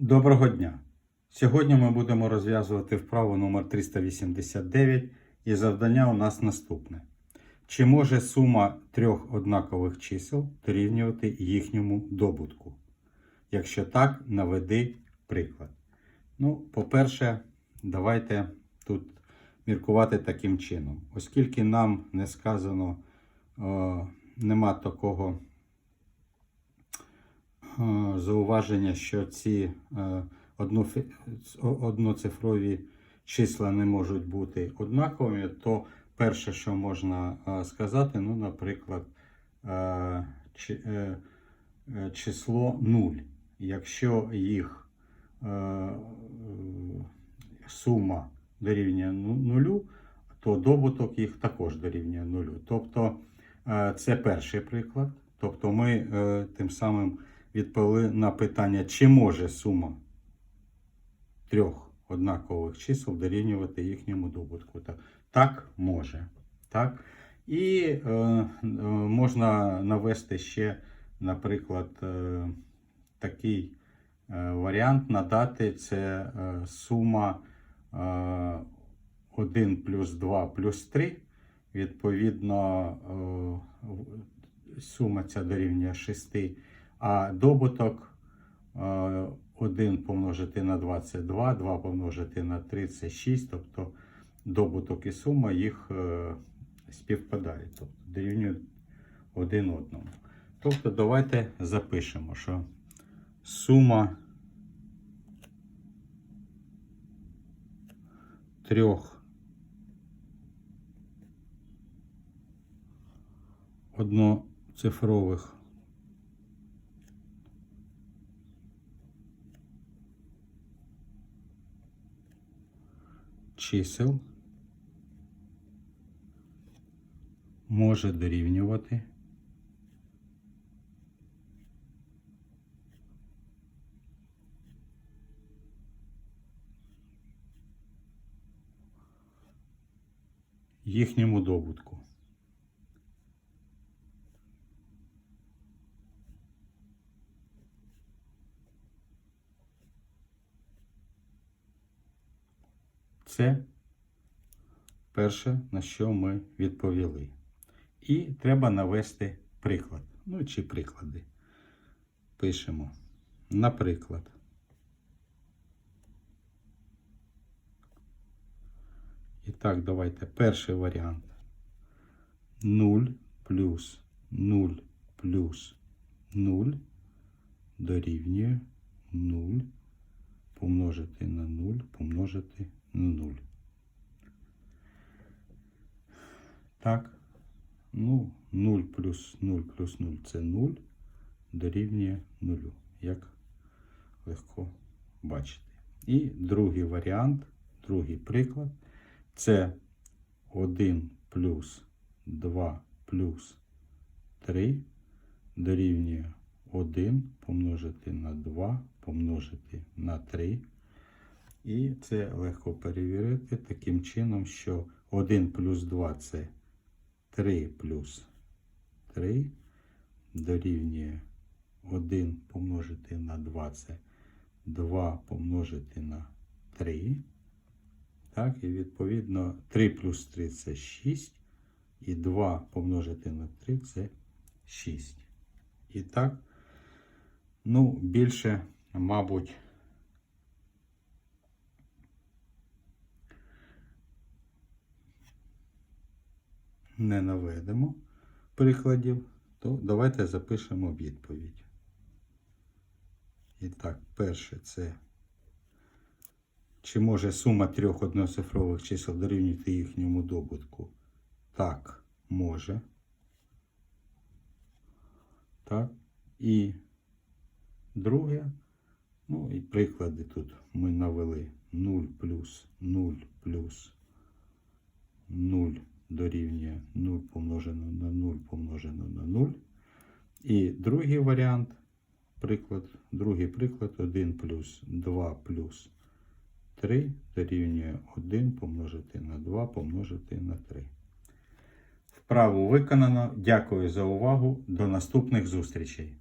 Доброго дня! Сьогодні ми будемо розв'язувати вправу номер 389 і завдання у нас наступне. Чи може сума трьох однакових чисел дорівнювати їхньому добутку? Якщо так, наведи приклад. Ну, по-перше, давайте тут міркувати таким чином. Оскільки нам не сказано, е, нема такого зауваження, що ці е, одноцифрові числа не можуть бути однаковими, то перше, що можна е, сказати, ну, наприклад, е, чи- е, е, число 0. Якщо їх е, е, сума дорівнює ну- нулю, то добуток їх також дорівнює нулю. Тобто е, це перший приклад. Тобто ми е, тим самим відповіли на питання, чи може сума трьох однакових чисел дорівнювати їхньому добутку. Так, може. Так? І е, е, можна навести ще, наприклад, е, такий е, варіант надати це е, сума е, 1 плюс 2 плюс 3. Відповідно, е, сума ця дорівнює 6, а добуток е, 1 помножити на 22, 2 помножити на 36, тобто добуток і сума їх е, співпадають, тобто дорівнюють один одному. Тобто давайте запишемо, що сума трьох одноцифрових чисел може дорівнювати їхньому добутку. Це перше, на що ми відповіли. І треба навести приклад. Ну чи приклади. Пишемо. Наприклад. І так, давайте перший варіант. 0 плюс 0 плюс 0 дорівнює 0 помножити на 0 помножити 0. Так. Ну, 0 плюс 0 плюс 0 це 0 дорівнює 0, як легко бачити. І другий варіант, другий приклад це 1 плюс 2 плюс 3 дорівнює 1 помножити на 2 помножити на 3. І це легко перевірити таким чином, що 1 плюс 2 це 3 плюс 3 дорівнює 1 помножити на 2 це 2 помножити на 3. Так, і відповідно 3 плюс 3 це 6. І 2 помножити на 3 це 6. І так, ну, більше, мабуть, не наведемо прикладів, то давайте запишемо відповідь. І так, перше це чи може сума трьох одноцифрових чисел дорівнювати їхньому добутку? Так, може. Так. І друге, ну і приклади тут ми навели 0 плюс 0 плюс 0 дорівнює 0 помножено на 0 помножено на 0. І другий варіант, приклад, другий приклад 1 плюс 2 плюс 3 дорівнює 1 помножити на 2 помножити на 3. Вправу виконано. Дякую за увагу. До наступних зустрічей.